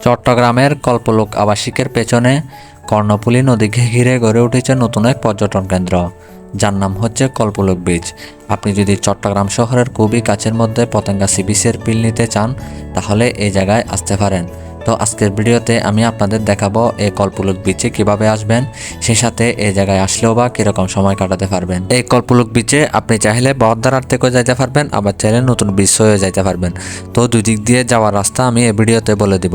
চট্টগ্রামের কল্পলোক আবাসিকের পেছনে কর্ণপুলী নদীকে ঘিরে গড়ে উঠেছে নতুন এক পর্যটন কেন্দ্র। যার নাম হচ্ছে কল্পলোক বিচ আপনি যদি চট্টগ্রাম শহরের খুবই কাছের মধ্যে পতেঙ্গা সি পিল নিতে চান, তাহলে এই জায়গায় আসতে পারেন। তো আজকের ভিডিওতে আমি আপনাদের দেখাবো এই কলপুলুক বিচে কীভাবে আসবেন, সেই সাথে এই জায়গায় আসলেও বা কীরকম সময় কাটাতে পারবেন। এই কলপুলুক বিচে আপনি চাইলে বহদ্দারার থেকেও যাইতে পারবেন, আবার চাইলে নতুন বিচ হয়ে যাইতে পারবেন। তো দুই দিক দিয়ে যাওয়ার রাস্তা আমি এই ভিডিওতে বলে দিব।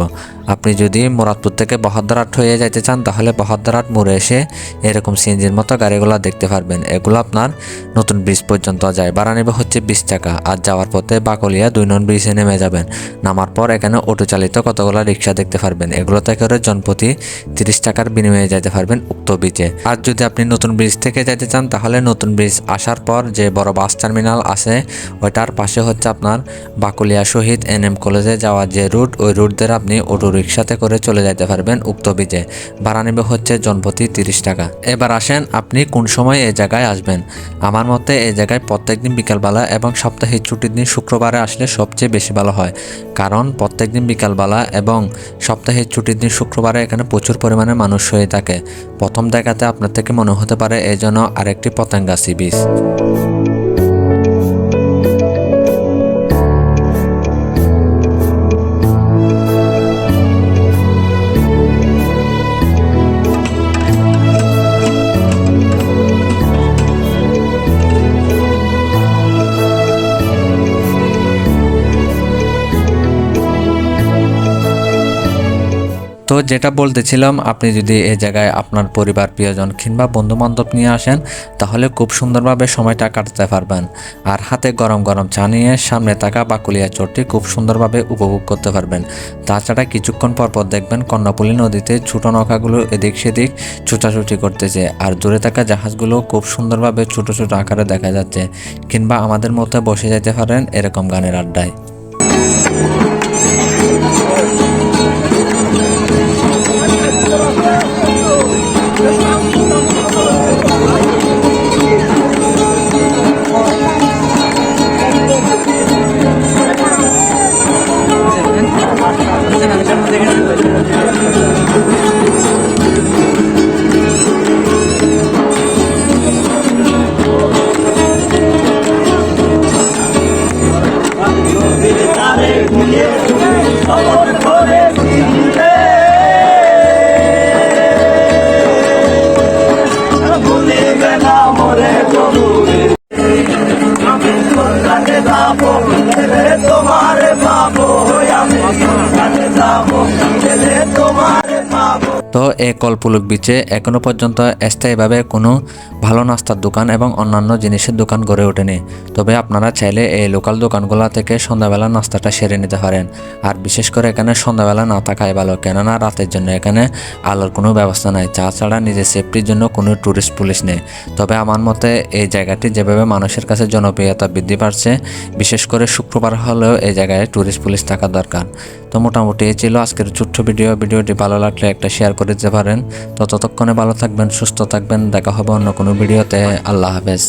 আপনি যদি মুরাদপুর থেকে বহদ্দারাট হয়ে যাইতে চান, তাহলে বহদ্দারাট মোড়ে এসে এরকম সিএনজির মতো গাড়িগুলো দেখতে পারবেন। এগুলো আপনার নতুন ব্রিজ পর্যন্ত যায়। ভাড়া হচ্ছে বিশ টাকা। আর যাওয়ার পথে বাকলিয়া দুই নন ব্রিজে নেমে যাবেন। নামার পর এখানে অটো চালিত কতগুলো রিক্সা দেখতে পারবেন। এগুলোতে করে জনপ্রতি তিরিশ টাকার বিনিময়ে যাইতে পারবেন উক্ত ব্রিজে আর যদি আপনি নতুন ব্রিজ থেকে যাইতে চান, তাহলে নতুন ব্রিজ আসার পর যে বড় বাস টার্মিনাল আছে, ওইটার পাশে হচ্ছে আপনার বাকুলিয়া শহীদ এন এম কলেজে যাওয়ার যে রুট ওই রুট ধরে আপনি অটো রিক্সাতে করে চলে যেতে পারবেন উক্ত ব্রিজে ভাড়া নেবে হচ্ছে জনপ্রতি তিরিশ টাকা। এবার আসেন আপনি কোন সময় এই জায়গায় আসবেন? আমার মতে এই জায়গায় প্রত্যেকদিন বিকালবেলা এবং সপ্তাহের ছুটির দিন শুক্রবারে আসলে সবচেয়ে বেশি ভালো হয়। কারণ প্রত্যেকদিন বিকালবেলা এবং সপ্তাহের ছুটির দিন শুক্রবারে এখানে প্রচুর পরিমাণে মানুষ হয়ে থাকে। প্রথম দেখাতে আপনার থেকে মনে হতে পারে এই জন্য আরেকটি পতেঙ্গা সি বিচ যেটা বলতেছিলাম, আপনি যদি এই জায়গায় আপনার পরিবার, প্রিয়জন কিংবা বন্ধু বান্ধব নিয়ে আসেন, তাহলে খুব সুন্দরভাবে সময়টা কাটাতে পারবেন। আর হাতে গরম গরম চা নিয়ে সামনে থাকা বাকুলিয়া চোরটি খুব সুন্দরভাবে উপভোগ করতে পারবেন। তাছাড়া কিছুক্ষণ পর পর দেখবেন কর্ণফুলী নদীতে ছোট নৌকাগুলো এদিক সেদিক ছুটাছুটি করতেছে। আর দূরে থাকা জাহাজগুলো খুব সুন্দরভাবে ছোট ছোট আকারে দেখা যাচ্ছে। কিংবা আমাদের মধ্যে বসে যেতে পারেন এরকম গানের আড্ডায়। তো এই কলপুলক বিচে এখনও পর্যন্ত স্থায়ীভাবে কোনো ভালো নাস্তার দোকান এবং অন্যান্য জিনিসের দোকান গড়ে ওঠেনি। তবে আপনারা চাইলে এই লোকাল দোকানগুলো থেকে সন্ধ্যাবেলা নাস্তাটা সেরে নিতে পারেন। আর বিশেষ করে এখানে সন্ধ্যাবেলা না থাকাই ভালো, কেননা রাতের জন্য এখানে আলোর কোনো ব্যবস্থা নাই। তাছাড়া নিজের সেফটির জন্য কোনো ট্যুরিস্ট পুলিশ নেই। তবে আমার মতে এই জায়গাটি যেভাবে মানুষের কাছে জনপ্রিয়তা বৃদ্ধি পাচ্ছে, বিশেষ করে শুক্রবার হলেও এই জায়গায় ট্যুরিস্ট পুলিশ থাকা দরকার। তো মোটামুটি এই ছিল আজকের ছোট্ট ভিডিও। ভিডিওটি ভালো লাগলে একটা শেয়ার করে দিতে পারেন। তো ততক্ষণে ভালো থাকবেন, সুস্থ থাকবেন। দেখা হবে অন্য কোনো ভিডিওতে। আল্লাহ হাফেজ।